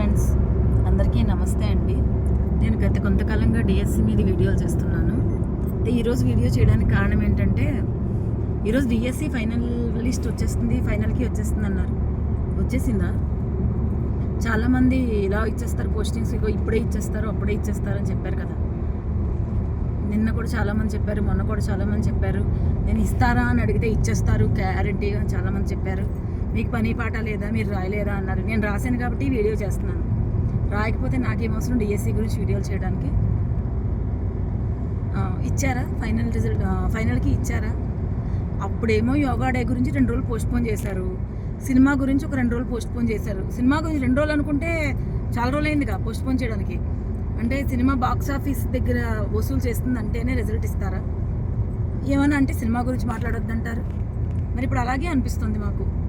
Friends అందరికీ నమస్తే అండి. నేను గత కొంతకాలంగా డిఎస్సి మీద వీడియోలు చేస్తున్నాను. అయితే ఈరోజు వీడియో చేయడానికి కారణం ఏంటంటే ఈరోజు డిఎస్సి ఫైనల్ లిస్ట్ వచ్చేస్తుంది ఫైనల్కి వచ్చేస్తుంది అన్నారు వచ్చేసిందా? చాలామంది ఇలా ఇచ్చేస్తారు పోస్టింగ్స్ ఇగో ఇప్పుడే ఇచ్చేస్తారు అప్పుడే ఇచ్చేస్తారు అని చెప్పారు కదా. నిన్న కూడా చాలామంది చెప్పారు మొన్న కూడా చాలామంది చెప్పారు. నేను ఇస్తారా అని అడిగితే ఇచ్చేస్తారు గ్యారంటీగా చాలామంది చెప్పారు. మీకు పని పాట లేదా? మీరు రాయలేరా? అన్నారు. నేను రాశాను కాబట్టి వీడియో చేస్తున్నాను. రాయకపోతే నాకేం అవసరం? డిఎస్సి గురించి వీడియోలు చేయడానికి. ఇచ్చారా? ఫైనల్ రిజల్ట్ ఫైనల్కి ఇచ్చారా? అప్పుడేమో యోగా డే గురించి రెండు రోజులు పోస్ట్పోన్ చేశారు. సినిమా గురించి ఒక రెండు రోజులు పోస్ట్పోన్ చేశారు. సినిమా గురించి రెండు రోజులు అనుకుంటే చాలా రోజులు అయిందిగా పోస్ట్పోన్ చేయడానికి. అంటే సినిమా బాక్స్ ఆఫీస్ దగ్గర వసూలు చేస్తుంది అంటేనే రిజల్ట్ ఇస్తారా? ఏమన్నా అంటే సినిమా గురించి మాట్లాడొద్దంటారు? మరి ఇప్పుడు అలాగే అనిపిస్తుంది మాకు.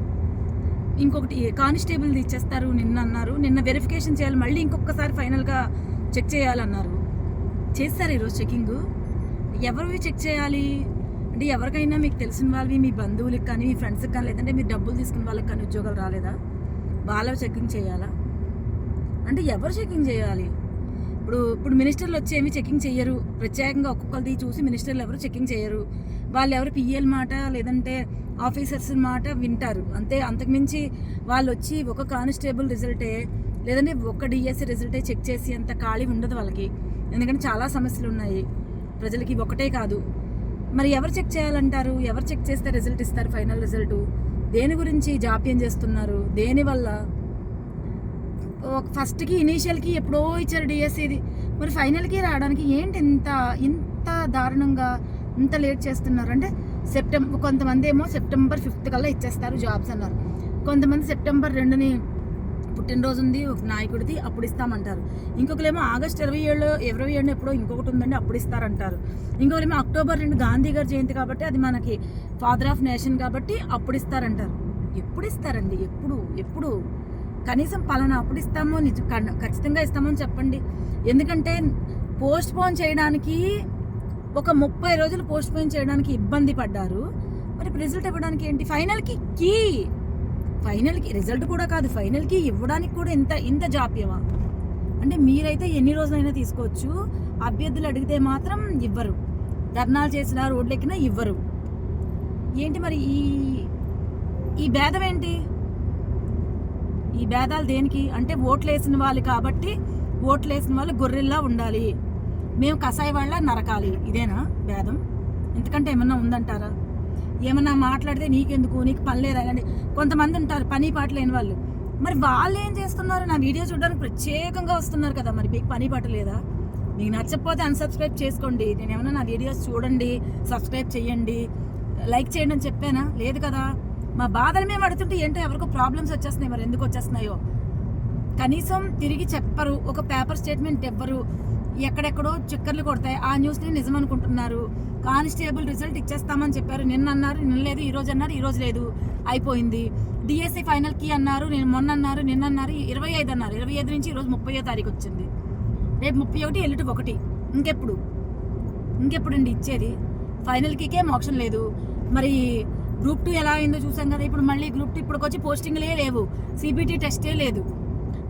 ఇంకొకటి కానిస్టేబుల్ది ఇచ్చేస్తారు నిన్న అన్నారు. నిన్న వెరిఫికేషన్ చేయాలి మళ్ళీ ఇంకొకసారి ఫైనల్గా చెక్ చేయాలన్నారు. చేస్తారు ఈరోజు చెకింగ్ ఎవరివి చెక్ చేయాలి? అంటే ఎవరికైనా మీకు తెలిసిన వాళ్ళవి మీ బంధువులకు కానీ మీ ఫ్రెండ్స్కి కానీ లేదంటే మీరు డబ్బులు తీసుకున్న వాళ్ళకి కానీ ఉద్యోగాలు రాలేదా? వాళ్ళవి చెకింగ్ చేయాలా? అంటే ఎవరు చెకింగ్ చేయాలి? ఇప్పుడు ఇప్పుడు మినిస్టర్లు వచ్చి ఏమి చెకింగ్ చేయరు. ప్రత్యేకంగా ఒక్కొక్కరిది చూసి మినిస్టర్లు ఎవరు చెకింగ్ చేయరు. వాళ్ళు ఎవరు పిఎల్ మాట లేదంటే ఆఫీసర్స్ మాట వింటారు. అంతే అంతకుమించి వాళ్ళు వచ్చి ఒక కానిస్టేబుల్ రిజల్టే లేదంటే ఒక డిఎస్సి రిజల్టే చెక్ చేసి అంత ఖాళీ ఉండదు వాళ్ళకి. ఎందుకంటే చాలా సమస్యలు ఉన్నాయి. ప్రజలకి ఒకటే కాదు. మరి ఎవరు చెక్ చేయాలంటారు? ఎవరు చెక్ చేస్తే రిజల్ట్ ఇస్తారు ఫైనల్ రిజల్ట్ దేని గురించి జాప్యం చేస్తున్నారు? దేనివల్ల ఫస్ట్కి ఇనీషియల్కి ఎప్పుడో ఇచ్చారు డిఎస్సిది మరి ఫైనల్కి రావడానికి ఏంటి ఇంత ఇంత దారుణంగా ఇంత లేట్ చేస్తున్నారు? అంటే సెప్టెంబర్ కొంతమంది ఏమో సెప్టెంబర్ ఫిఫ్త్ కల్లా ఇచ్చేస్తారు జాబ్స్ అన్నారు. కొంతమంది సెప్టెంబర్ రెండుని పుట్టినరోజు ఉంది ఒక నాయకుడిది అప్పుడు ఇస్తామంటారు. ఇంకొకరేమో ఆగస్ట్ ఇరవై ఏళ్ళు ఇరవై ఏడు ఎప్పుడో ఇంకొకటి ఉందండి అప్పుడు ఇస్తారంటారు. ఇంకొకరేమో అక్టోబర్ రెండు గాంధీ గారి జయంతి కాబట్టి అది మనకి ఫాదర్ ఆఫ్ నేషన్ కాబట్టి అప్పుడు ఇస్తారంటారు. ఎప్పుడు ఇస్తారండి? ఎప్పుడు? ఎప్పుడు? కనీసం పలానా అప్పుడు ఇస్తామో నిజం కన్- ఖచ్చితంగా ఇస్తామని చెప్పండి. ఎందుకంటే పోస్ట్ పోన్ చేయడానికి ఒక ముప్పై రోజులు పోస్ట్ పోన్ చేయడానికి ఇబ్బంది పడ్డారు. మరి రిజల్ట్ ఇవ్వడానికి ఏంటి? ఫైనల్కి కీ! ఫైనల్కి రిజల్ట్ కూడా కాదు ఫైనల్కి ఇవ్వడానికి కూడా ఇంత ఇంత జాప్యమా? అంటే మీరైతే ఎన్ని రోజులైనా తీసుకోవచ్చు. అభ్యర్థులు అడిగితే మాత్రం ఇవ్వరు. ధర్నాలు చేసినా రోడ్లెక్కినా ఇవ్వరు. ఏంటి మరి ఈ ఈ భేదం ఏంటి? ఈ భేదాలు దేనికి? అంటే ఓట్లు వేసిన వాళ్ళు కాబట్టి ఓట్లు వేసిన వాళ్ళు గొర్రెల్లా ఉండాలి. మేము కషాయ వాళ్ళ నరకాలి. ఇదేనా భేదం? ఎందుకంటే ఏమన్నా ఉందంటారా? ఏమన్నా మాట్లాడితే నీకెందుకు? నీకు పని లేదా? అని కొంతమంది ఉంటారు పని పాట లేని వాళ్ళు. మరి వాళ్ళు ఏం చేస్తున్నారు? నా వీడియో చూడడానికి ప్రత్యేకంగా వస్తున్నారు కదా మరి. మీకు పని పాట లేదా? మీకు నచ్చకపోతే అన్సబ్స్క్రైబ్ చేసుకోండి. నేను ఏమన్నా నా వీడియోస్ చూడండి సబ్స్క్రైబ్ చేయండి లైక్ చేయండి అని చెప్పానా? లేదు కదా? మా బాధలు మేము అడుగుతుంటే ఏంటో ఎవరికో ప్రాబ్లమ్స్ వచ్చేస్తున్నాయి మరి ఎందుకు వచ్చేస్తున్నాయో. కనీసం తిరిగి చెప్పరు ఒక పేపర్ స్టేట్మెంట్ ఇవ్వరు ఎక్కడెక్కడో చిక్కర్లు కొడతాయి. ఆ న్యూస్ని నిజం అనుకుంటున్నారు. కానిస్టేబుల్ రిజల్ట్ ఇచ్చేస్తామని చెప్పారు. నిన్న అన్నారు నిన్న లేదు ఈ రోజు అన్నారు ఈ రోజు లేదు. అయిపోయింది. డిఎస్సి ఫైనల్కి అన్నారు నేను మొన్న అన్నారు నిన్న అన్నారు ఇరవై ఐదు అన్నారు. ఇరవై ఐదు నుంచి ఈరోజు ముప్పయో తారీఖు వచ్చింది. రేపు ముప్పై ఒకటి ఎల్లుటి ఒకటి. ఇంకెప్పుడు? ఇంకెప్పుడండి ఇచ్చేది? ఫైనల్కి మోక్షం లేదు. మరి గ్రూప్ టూ ఎలా అయిందో చూసాం కదా. ఇప్పుడు మళ్ళీ గ్రూప్ టూ ఇప్పటికి వచ్చి పోస్టింగ్లే లేవు. సిబిటి టెస్టే లేదు.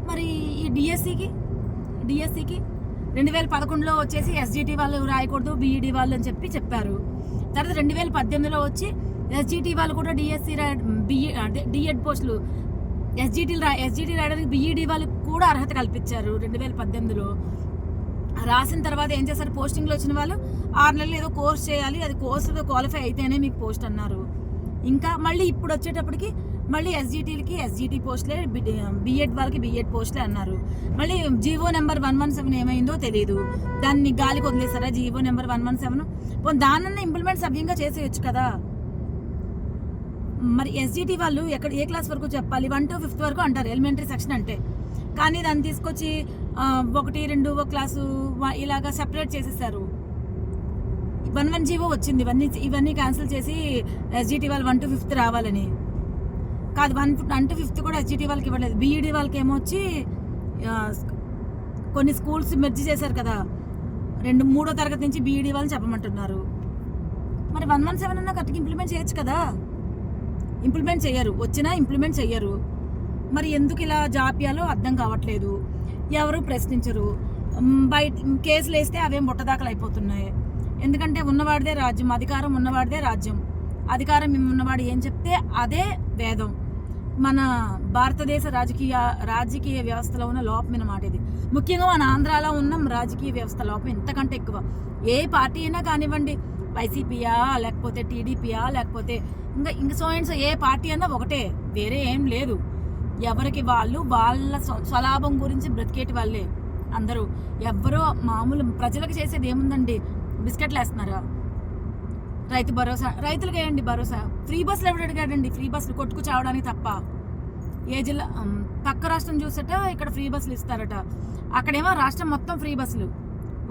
మరి ఈ డిఎస్సికి డిఎస్సికి రెండు వేల పదకొండులో వచ్చేసి ఎస్జిటి వాళ్ళు రాయకూడదు బీఈడి వాళ్ళు అని చెప్పి చెప్పారు. తర్వాత రెండు వేల పద్దెనిమిదిలో వచ్చి ఎస్జిటి వాళ్ళు కూడా డిఎస్సి బిఈ అదే డిఎడ్ పోస్టులు ఎస్జిటి రా ఎస్జిటి రాయడానికి బీఈడి వాళ్ళకి కూడా అర్హత కల్పించారు రెండు వేల పద్దెనిమిదిలో. రాసిన తర్వాత ఏం చేశారు? పోస్టింగ్లో వచ్చిన వాళ్ళు ఆరు నెలలు ఏదో కోర్స్ చేయాలి అది కోర్సులో క్వాలిఫై అయితేనే మీకు పోస్ట్ అన్నారు. ఇంకా మళ్ళీ ఇప్పుడు వచ్చేటప్పటికి మళ్ళీ ఎస్జిటీలకి ఎస్జిటి పోస్టులే బిఎడ్ వాళ్ళకి బిఎడ్ పోస్టులే అన్నారు. మళ్ళీ GO number one one seven ఏమైందో తెలియదు దాన్ని గాలికి వదిలేసారా GO number one one seven దానన్నా implement సవ్యంగా చేసేయచ్చు కదా. మరి ఎస్జిటి వాళ్ళు ఎక్కడ ఏ క్లాస్ వరకు చెప్పాలి? వన్ టు ఫిఫ్త్ వరకు అంటారు ఎలిమెంటరీ సెక్షన్ అంటే. కానీ దాన్ని తీసుకొచ్చి ఒకటి రెండు ఒక క్లాసు ఇలాగా సెపరేట్ చేసేసారు. వన్ వన్ జీవో వచ్చింది. ఇవన్నీ ఇవన్నీ క్యాన్సిల్ చేసి ఎస్జిటి వాళ్ళు వన్ టు ఫిఫ్త్ రావాలని. కాదు వన్ వన్ టు ఫిఫ్త్ కూడా ఎస్జిటి వాళ్ళకి ఇవ్వలేదు. బీఈడి వాళ్ళకి ఏమో వచ్చి కొన్ని స్కూల్స్ మెర్జ్ చేశారు కదా. రెండు మూడో తరగతి నుంచి బీఈడి వాళ్ళని చెప్పమంటున్నారు. మరి వన్ వన్ సెవెన్ అన్నా కరెక్ట్గా ఇంప్లిమెంట్ చేయొచ్చు కదా. ఇంప్లిమెంట్ చేయరు. వచ్చినా ఇంప్లిమెంట్ చేయరు. మరి ఎందుకు ఇలా జాప్యాలో అర్థం కావట్లేదు. ఎవరు ప్రశ్నించరు. బయట కేసులు వేస్తే అవేం బుట్టదాకలు అయిపోతున్నాయి ఎందుకంటే ఉన్నవాడిదే రాజ్యం అధికారం ఉన్నవాడిదే రాజ్యం. అధికారం ఉన్నవాడు ఏం చెప్తే అదే వేదం. మన భారతదేశ రాజకీయ రాజకీయ వ్యవస్థలో ఉన్న లోపం అన్నమాట ఇది. ముఖ్యంగా మన ఆంధ్రాలో ఉన్న రాజకీయ వ్యవస్థ లోపం ఇంతకంటే ఎక్కువ. ఏ పార్టీ అయినా కానివ్వండి వైసీపీయా లేకపోతే టీడీపీయా లేకపోతే ఇంకా ఇంక సో అండ్ సో ఏ పార్టీ అన్నా ఒకటే వేరే ఏం లేదు. ఎవరికి వాళ్ళు వాళ్ళ స్వ- స్వలాభం గురించి బ్రతికేటి వాళ్ళే అందరూ. ఎవరో మామూలు ప్రజలకు చేసేది ఏముందండి? బిస్కెట్లు వేస్తున్నారా రైతు భరోసా రైతులకు వేయండి భరోసా. ఫ్రీ బస్సులు ఎవడు అడిగాడండి ఫ్రీ బస్సులు కొట్టుకు చావడానికి తప్ప. ఏ జిల్లా పక్క రాష్ట్రం చూసట ఇక్కడ ఫ్రీ బస్సులు ఇస్తారట. అక్కడేమో రాష్ట్రం మొత్తం ఫ్రీ బస్సులు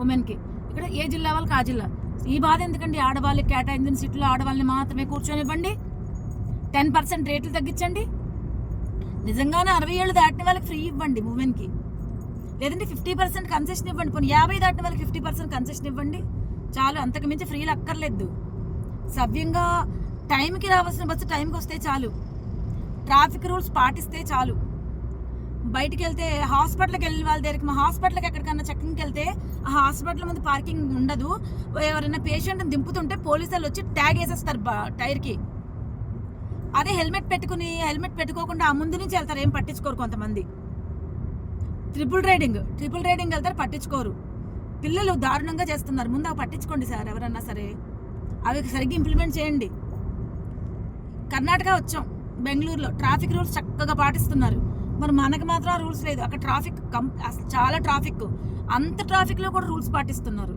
ఉమెన్కి. ఇక్కడ ఏ జిల్లా వాళ్ళకి ఆ జిల్లా. ఈ బాధ ఎందుకండి? ఆడవాళ్ళకి కేటాయించిన సీట్లు ఆడవాళ్ళని మాత్రమే కూర్చొనివ్వండి. టెన్ పర్సెంట్ రేట్లు తగ్గించండి. నిజంగానే అరవై ఏళ్ళు దాటిన వాళ్ళకి ఫ్రీ ఇవ్వండి ఉమెన్కి. లేదంటే ఫిఫ్టీ పర్సెంట్ కన్సెషన్ ఇవ్వండి. పోనీ యాభై దాటిన వాళ్ళకి ఫిఫ్టీ పర్సెంట్ కన్సెషన్ ఇవ్వండి. చాలు అంతకు మించి ఫ్రీలు అక్కర్లేదు. సవ్యంగా టైంకి రావాల్సిన బస్సు టైంకి వస్తే చాలు. ట్రాఫిక్ రూల్స్ పాటిస్తే చాలు. బయటికి వెళ్తే హాస్పిటల్కి వెళ్ళిన వాళ్ళ దగ్గరికి మా హాస్పిటల్కి ఎక్కడికన్నా చెక్కింగ్కి వెళ్తే ఆ హాస్పిటల్ ముందు పార్కింగ్ ఉండదు. ఎవరైనా పేషెంట్ని దింపుతుంటే పోలీసులు వచ్చి ట్యాగ్ వేసేస్తారు బా టైర్కి. అదే హెల్మెట్ పెట్టుకుని హెల్మెట్ పెట్టుకోకుండా ఆ ముందు నుంచి వెళ్తారు ఏం పట్టించుకోరు కొంతమంది. ట్రిపుల్ రైడింగ్ ట్రిపుల్ రైడింగ్ వెళ్తారు పట్టించుకోరు. పిల్లలు దారుణంగా చేస్తున్నారు. ముందు పట్టించుకోండి సార్ ఎవరన్నా సరే. అవి సరిగ్గా ఇంప్లిమెంట్ చేయండి. కర్ణాటక వచ్చాం బెంగళూరులో. ట్రాఫిక్ రూల్స్ చక్కగా పాటిస్తున్నారు. మరి మనకి మాత్రం రూల్స్ లేదు. అక్కడ ట్రాఫిక్ కం చాలా ట్రాఫిక్. అంత ట్రాఫిక్లో కూడా రూల్స్ పాటిస్తున్నారు.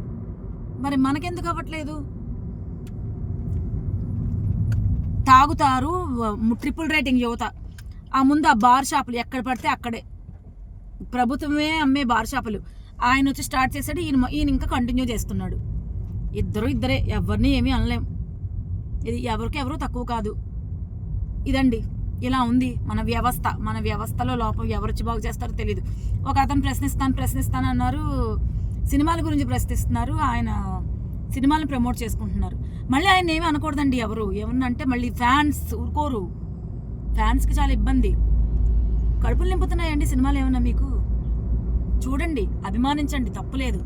మరి మనకెందుకు అవ్వట్లేదు? తాగుతారు ట్రిపుల్ రేటింగ్ యువత. ఆ ముందు ఆ బార్ షాపులు ఎక్కడ పడితే అక్కడే. ప్రభుత్వమే అమ్మే బార్ షాపులు. ఆయన వచ్చి స్టార్ట్ చేశాడు ఈయన ఈయన ఇంకా కంటిన్యూ చేస్తున్నాడు. ఇద్దరు ఇద్దరే ఎవరిని ఏమీ అనలేం. ఇది ఎవరికి ఎవరు తక్కువ కాదు. ఇదండి ఇలా ఉంది. మన వ్యవస్థ మన వ్యవస్థలో లోపం ఎవరొచ్చి బాగు చేస్తారో తెలియదు ఒక అతను ప్రశ్నిస్తాను ప్రశ్నిస్తాను అన్నారు. సినిమాల గురించి ప్రశ్నిస్తున్నారు. ఆయన సినిమాలను ప్రమోట్ చేసుకుంటున్నారు. మళ్ళీ ఆయన ఏమీ అనకూడదండి ఎవరు? ఏమన్నంటే మళ్ళీ ఫ్యాన్స్ ఊరుకోరు. ఫ్యాన్స్కి చాలా ఇబ్బంది. కడుపులు నింపుతున్నాయండి సినిమాలు ఏమన్నా మీకు? చూడండి అభిమానించండి తప్పులేదు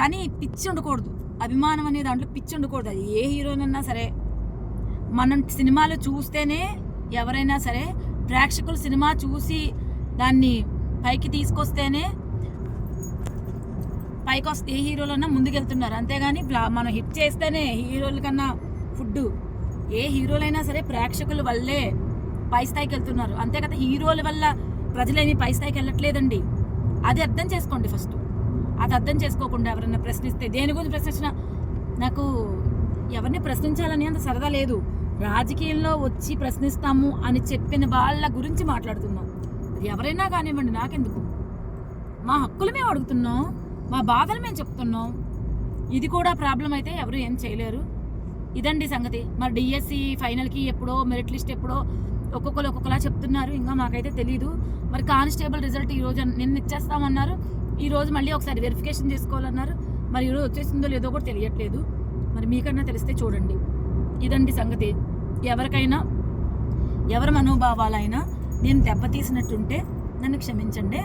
కానీ పిచ్చి ఉండకూడదు. అభిమానం అనే దాంట్లో పిచ్చి ఉండకూడదు. అది ఏ హీరోనన్నా సరే మనం సినిమాలు చూస్తేనే ఎవరైనా సరే ప్రేక్షకులు సినిమా చూసి దాన్ని పైకి తీసుకొస్తేనే పైకి వస్తే ఏ హీరోలన్నా ముందుకెళ్తున్నారు. అంతేగాని మనం హిట్ చేస్తేనే హీరోల కన్నా ఫుడ్ ఏ హీరోలైనా సరే ప్రేక్షకుల వల్లే పై స్థాయికి వెళ్తున్నారు. అంతే కదా హీరోల వల్ల ప్రజలేమి పై స్థాయికి వెళ్ళట్లేదండి. అది అర్థం చేసుకోండి ఫస్ట్. అది అర్థం చేసుకోకుండా ఎవరైనా ప్రశ్నిస్తే దేని గురించి ప్రశ్నించినా నాకు ఎవరిని ప్రశ్నించాలని అంత సరదా లేదు. రాజకీయంలో వచ్చి ప్రశ్నిస్తాము అని చెప్పిన వాళ్ళ గురించి మాట్లాడుతున్నాం. అది ఎవరైనా కానివ్వండి నాకెందుకు? మా హక్కులు మేము అడుగుతున్నాం మా బాధలు మేము చెప్తున్నాం. ఇది కూడా ప్రాబ్లం అయితే ఎవరు ఏం చేయలేరు. ఇదండి సంగతి. మరి డిఎస్సి ఫైనల్కి ఎప్పుడో మెరిట్ లిస్ట్ ఎప్పుడో ఒక్కొక్కరు ఒక్కొక్కలా చెప్తున్నారు. ఇంకా మాకైతే తెలియదు మరి కానిస్టేబుల్ రిజల్ట్ ఈ రోజు నిన్న ఇచ్చేస్తామన్నారు. ఈ రోజు మళ్ళీ ఒకసారి వెరిఫికేషన్ చేసుకోవాలన్నారు. మరి ఈరోజు వచ్చేసిందో లేదో కూడా తెలియట్లేదు. మరి మీకన్నా తెలిస్తే చూడండి. ఇదండి సంగతి. ఎవరికైనా ఎవరి మనోభావాలైనా నేను దెబ్బతీసినట్టుంటే నన్ను క్షమించండి.